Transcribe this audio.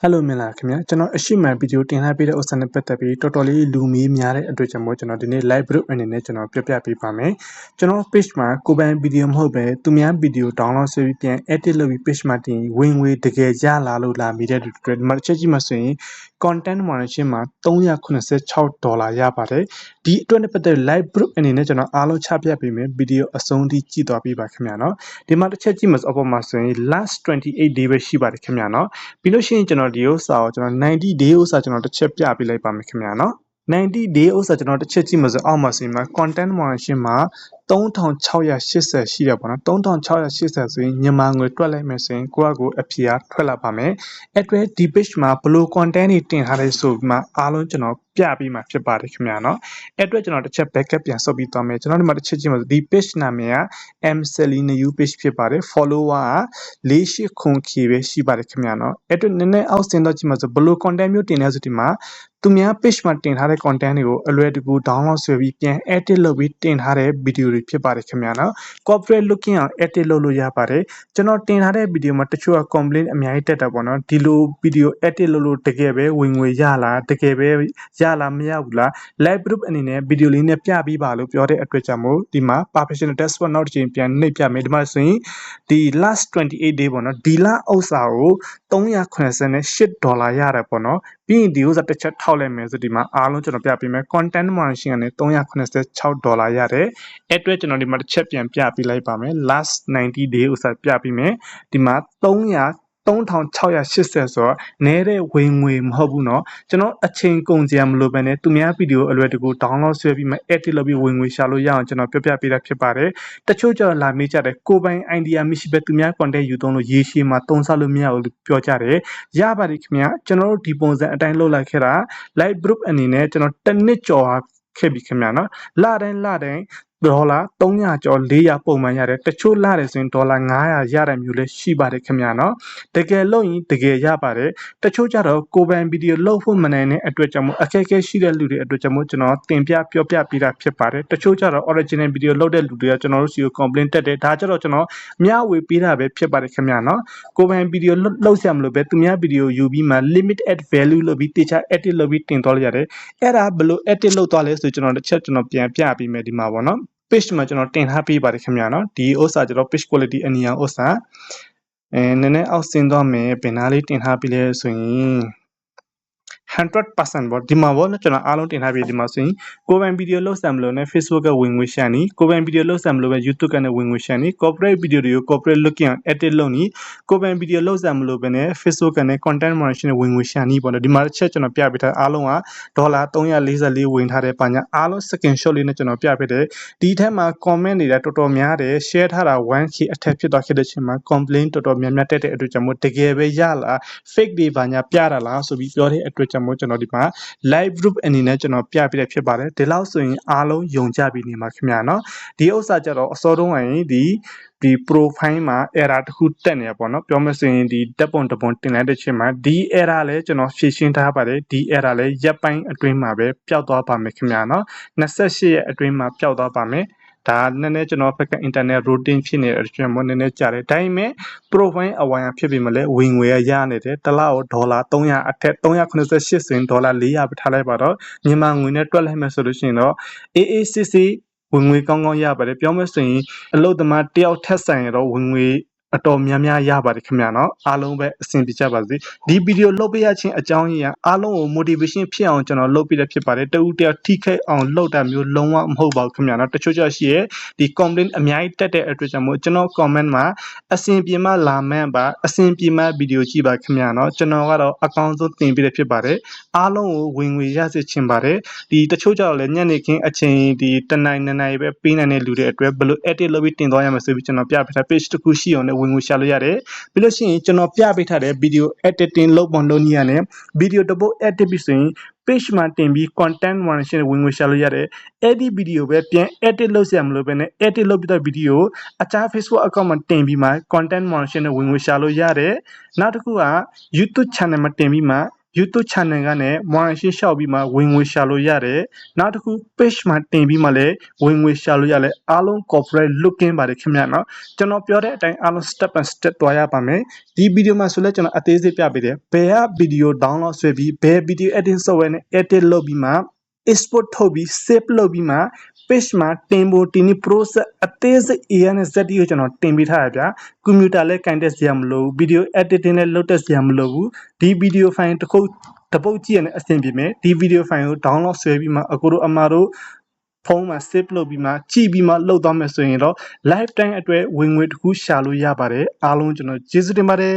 ဟယ်လိုမင်္ဂလာခင်ဗျာကျွန်တော်အရှိမှန်ဗီဒီယိုတင်ထားပေးတဲ့ဥစ္စာနဲ့ပတ်သက်ပြီးတော်တော်လေးလူမီးများတဲ့အတွက်ကြောင့်မို့ကျွန်တော်ဒီနေ့ live group အနေနဲ့ကျွန်တော်ပြပြပေးပါမယ်ကျွန်တော် page မှာကိုယ်ပိုင်ဗီဒီယိုမဟုတ်ပဲသူများဗီဒီယို download ဆွဲပြီးပြန် edit လုပ်ပြီး page မှာတင်ဝင်ငွေတကယ်ရလာလို့လာမိတဲ့အတွက်ဒီမှာချက်ကြည့်မှဆိုရင် content moderation မှာ386ဒေါ်လာရပါတယ်ဒီအတွက်နဲ့ပတ်သက် live group အနေနဲ့ကျွန်တော်အားလုံးချပြပေးမယ်ဗီဒီယိုအဆုံးထိကြည့်သွားပေးပါခင်ဗျာနော်ဒီမှာတစ်ချက်ကြည့်မှအပေါ်မှာဆိုရင် last 28 day ပဲရှိပါတယ်ခင်ဗျာနော်ပြီးလို့ရှိရင်ကျွန်တော်ဒီဥစ္စာကိုကျွန်တော်90 day ဥစ္စာကျွန်တော်တစ်ချက်ပြပေးလိုက်ပါမယ်ခင်ဗျာနော် 90 day ဥစ္စာကျွန်တော်တစ်ချက်ကြည့်မှဆိုအောက်မှာဆိုရင်မှာ content moderation မှာ3680ရှိတယ်ပေါ့နော်3680ဆိုရင်မြန်မာငွေတွက်လိုက်မယ်ဆိုရင်ကိုယ့်အကိုအဖြေအားထွက်လာပါမယ်အဲ့အတွက်ဒီ page မှာဘယ်လို content တွေတင်ထားလဲဆိုပြီးမှအားလုံးကျွန်တော် ပြပြီးမှဖြစ်ပါတယ်ခင်ဗျာနော်အဲ့အတွက်ကျွန်တော်တစ်ချက် backup ပြန်ဆုပ်ပြီးသွားမယ်ကျွန်တော်ဒီမှာတစ်ချက်ကြည့်မှာဒီ page နာမည်က M Selina U page ဖြစ်ပါတယ် follower က48ခွန် K ပဲရှိပါတယ်ခင်ဗျာနော်အဲ့အတွက်နည်းနည်းအောက်ဆင်းတော့ကြည့်မှာဆိုဘယ်လို content မျိုးတင်လဲဆိုဒီမှာသူများ page မှာတင်ထားတဲ့ content တွေကိုအလွယ်တကူ download ဆွဲပြီးပြန် edit လုပ်ပြီးတင်ထားတဲ့ video တွေဖြစ်ပါတယ်ခင်ဗျာနော် corporate looking အောင် edit လုပ်လို့ရပါတယ်ကျွန်တော်တင်ထားတဲ့ video မှာတချို့က complaint အများကြီးတက်တာပေါ့နော်ဒီလို video edit လုပ်လို့တကယ်ပဲဝင်ငွေရလားတကယ်ပဲရလားမရဘူးလား live group အနေနဲ့ video လေးနဲ့ပြပြီးပါလို့ပြောတဲ့အတွက်ကြောင့်မို့ဒီမှာ professional dashboard နောက်တစ်ချိန်ပြန်နှိပ်ပြမယ်ဒီမှာဆိုရင်ဒီ last 28 day ပေါ့နော်ဒီလဥစ္စာကို388ဒေါ်လာရတယ်ပေါ့နော်ပြီးရင်ဒီဥစ္စာတစ်ချက်ထောက်လိုက်မယ်ဆိုဒီမှာအားလုံးကျွန်တော်ပြပေးမယ် content moderation ကနေ386ဒေါ်လာရတယ်အဲ့အတွက်ကျွန်တော်ဒီမှာတစ်ချက်ပြန်ပြပေးလိုက်ပါမယ် last 90 day ဥစ္စာပြပေးမယ်ဒီမှာ300 3680ဆိုတော့နဲတဲ့ဝင်ငွေမဟုတ်ဘူးเนาะကျွန်တော်အချိန်ကုန်ကြမလို့ပဲねသူများဗီဒီယိုအလွယ်တကူ download ဆွဲပြီးမှ edit လုပ်ပြီးဝင်ငွေရှာလို့ရအောင်ကျွန်တော်ပြပြပေးတာဖြစ်ပါတယ်တချို့ကျတော့လာမေးကြတယ်ကိုပိုင် idea မရှိပဲသူများ content ယူသုံးလို့ရေရှည်မှာသုံးဆလို့မရဘူးလို့ပြောကြတယ်ရပါတယ်ခင်ဗျာကျွန်တော်တို့ဒီပုံစံအတိုင်းလုပ်လိုက်ခဲ့တာ live group အနေနဲ့ကျွန်တော်တစ်နှစ်ကျော်ခဲ့ပြီခင်ဗျာနော်လတိုင်းလတိုင်း ဒေါ်လာ300ကျော်400ပုံမှန်ရတယ်တချို့လာတယ်ဆိုရင်ဒေါ်လာ900ရတဲ့မျိုးလည်းရှိပါတယ်ခင်ဗျာနော်တကယ်လို့ရင်တကယ်ရပါတယ်တချို့ကြတော့ကိုပိုင်ဗီဒီယိုလုပ်ဖို့မနိုင်တဲ့အတွက်ကြောင့်မို့အခက်အခဲရှိတဲ့လူတွေအတွက်ကြောင့်မို့ကျွန်တော်တင်ပြပြောပြပေးတာဖြစ်ပါတယ်တချို့ကြတော့ original video လုပ်တဲ့လူတွေကကျွန်တော်တို့စီကို complaint တက်တယ်ဒါကြတော့ကျွန်တော်မျှဝေပေးတာပဲဖြစ်ပါတယ်ခင်ဗျာနော်ကိုပိုင်ဗီဒီယိုလုပ်ဆရာမလို့ပဲသူများဗီဒီယိုယူပြီးမှ limit add value လုပ်ပြီးတေချာ edit လုပ်ပြီးတင်သွားလိုက်ရတယ်အဲ့ဒါဘယ်လို edit လုပ်သွားလဲဆိုကျွန်တော်တစ်ချက်ကျွန်တော်ပြန်ပြပေးမယ်ဒီမှာပေါ့နော် page မှာကျွန်တော်တင်ထားပေးပါတယ်ခင်ဗျာနော်ဒီဥစ္စာကျွန်တော် page quality အနီအောင်ဥစ္စာအဲနည်းနည်းအောက်ဆင်းသွားမယ်ဘယ်နာလေးတင်ထားပြီလဲဆိုရင် 100%ပေါ့ဒီမှာပေါ့နော်ကျွန်တော်အားလုံးတင်ထားပြီးဒီမှာဆိုရင်ကိုယ်ပိုင်ဗီဒီယိုလုပ်ဆံမလို့နဲ့ Facebook ကဝင်ငွေရှာနေကိုယ်ပိုင်ဗီဒီယိုလုပ်ဆံမလို့ပဲ YouTube ကနေဝင်ငွေရှာနေ corporate ဗီဒီယိုတွေကို corporate looking edit လုပ်နေကိုယ်ပိုင်ဗီဒီယိုလုပ်ဆံမလို့ပဲနဲ့ Facebook ကနေ content moderation နဲ့ဝင်ငွေရှာနေပေါ့နော်ဒီမှာတစ်ချက်ကျွန်တော်ပြပေးထားအားလုံးကဒေါ်လာ344ဝင်ထားတဲ့ပါညာအားလုံး second shot လေးနဲ့ကျွန်တော်ပြပေးတယ်ဒီထက်မှာ comment တွေကတော်တော်များတယ် share ထားတာ 1k အထက်ဖြစ်သွားခဲ့တဲ့ချိန်မှာ complaint တော်တော်များများတက်တဲ့အတွက်ကြောင့်မို့တကယ်ပဲရလား fake တွေပါညာပြတာလားဆိုပြီးပြောတဲ့အတွက်ကြောင့်မို့ကျွန်တော်ဒီမှာ live group အနေနဲ့ကျွန်တော်ပြပြတဲ့ဖြစ်ပါတယ်ဒီလောက်ဆိုရင်အားလုံးယုံကြပြီနေမှာခင်ဗျာနော်ဒီဥစ္စာကြတော့အစောတုန်းကရင်ဒီဒီ profile မှာ error တစ်ခုတက်နေရပေါ့နော်ပြောမစရင်ဒီတက်ပုံတပုံတင်လိုက်တဲ့ချိန်မှာဒီ error လဲကျွန်တော်ဖြေရှင်းထားပါတယ်ဒီ error လဲရက်ပိုင်းအတွင်းမှာပဲပျောက်သွားပါမယ်ခင်ဗျာနော်28ရက်အတွင်းမှာပျောက်သွားပါမယ် ဒါနည်းနည်းကျွန်တော်ဘက်က internet routine ဖြစ်နေတဲ့အတွက်မို့နည်းနည်းကြာတယ်ဒါပေမဲ့ profile အဝိုင်ဖြစ်ပြီမလဲဝင်ငွေရရနေတယ်တစ်လောက်ဒေါ်လာ300အထက်398ဆိုရင်ဒေါ်လာ400ပဲထားလိုက်ပါတော့မြန်မာငွေနဲ့တွက်လိုက်မယ်ဆိုလို့ရှိရင်တော့ AACC ဝင်ငွေကောင်းကောင်းရပါတယ်ပြောမယ်ဆိုရင်အလုတ်သမားတယောက်ထက်ဆိုင်ရတော့ဝင်ငွေ အတော်များများရပါတယ်ခင်ဗျာနော်အားလုံးပဲအဆင်ပြေကြပါစေဒီဗီဒီယိုလုပ်ပေးရခြင်းအကြောင်းရင်းကအားလုံးကို motivation ဖြစ်အောင်ကျွန်တော်လုပ်ပေးရဖြစ်ပါတယ်တူတယောက်ထိခိုက်အောင်လုပ်တာမျိုးလုံးဝမဟုတ်ပါဘူးခင်ဗျာနော်တချို့ကြရှိရဲ့ဒီ complaint အများကြီးတက်တဲ့အတွက်ကြောင့်မို့ကျွန်တော် comment မှာအဆင်ပြေမှလာမှန်းပါအဆင်ပြေမှဗီဒီယိုကြည့်ပါခင်ဗျာနော်ကျွန်တော်ကတော့အကောင်းဆုံးတင်ပေးရဖြစ်ပါတယ်အားလုံးကိုဝင်ငွေရစေချင်ပါတယ်ဒီတချို့ကြောင့်လည်းညနေခင်းအချိန်ဒီတနိုင်နနိုင်ပဲပေးနိုင်တဲ့လူတွေအတွက်ဘယ်လို edit လုပ်ပြီးတင်သွားရမလဲဆိုပြီးကျွန်တော်ပြပြထား page တစ်ခုရှိအောင်လည်းဝင်ငွေရှာလို့ရတယ်ပြီးလို့ရှိရင်ကျွန်တော်ပြပေးထားတဲ့ video editing လုပ်ပုံလုပ်နည်းရတယ် video တစ်ပုတ် edit ပြီးဆိုရင် page မှာတင်ပြီး content moderation ဝင်ငွေရှာလို့ရတယ်အဲ့ဒီ video ပဲပြန် edit လုပ်စရာမလိုဘဲနဲ့ edit လုပ်ပြီးတော့ video အခြား Facebook account မှာတင်ပြီးမှ content moderation နဲ့ဝင်ငွေရှာလို့ရတယ်နောက်တစ်ခုက YouTube channel မှာတင်ပြီးမှ YouTube channel ကနေ monetization ရှောက်ပြီးမှဝင်ငွေရှာလို့ရတယ်နောက်တစ်ခု page မှာတင်ပြီးမှလည်းဝင်ငွေရှာလို့ရတယ်အားလုံး corporate looking ပါတယ်ခင်ဗျာနော်ကျွန်တော်ပြောတဲ့အတိုင်းအားလုံး step by step တွားရပါမယ်ဒီဗီဒီယိုမှာဆိုလဲကျွန်တော်အသေးစိတ်ပြပေးတယ်ဘယ်ကဗီဒီယို download ဆွဲပြီးဘယ် video editing software နဲ့ edit လုပ်ပြီးမှ export ထုတ်ပြီး save လုပ်ပြီးမှ page မှာတင်ဖို့တင်ဒီ process အသေးစိတ် A နဲ့ Z ကိုကျွန်တော်တင်ပေးထားရဗျာကွန်ပျူတာလည်းကင်တက်စရာမလိုဘူး video editing လည်းလုပ်တတ်စရာမလိုဘူးဒီ video file တစ်ခုတစ်ပုတ်ကြည့်ရတဲ့အဆင်ပြေမယ်ဒီ video file ကို download ဆွဲပြီးမှအကိုတို့အမတို့ဖုန်းမှာ save လုပ်ပြီးမှကြည့်ပြီးမှလုပ်သွားမယ်ဆိုရင်တော့ lifetime အတွက်ဝင်ငွေတစ်ခုရှာလို့ရပါတယ်အားလုံးကျွန်တော်ကျေးဇူးတင်ပါတယ်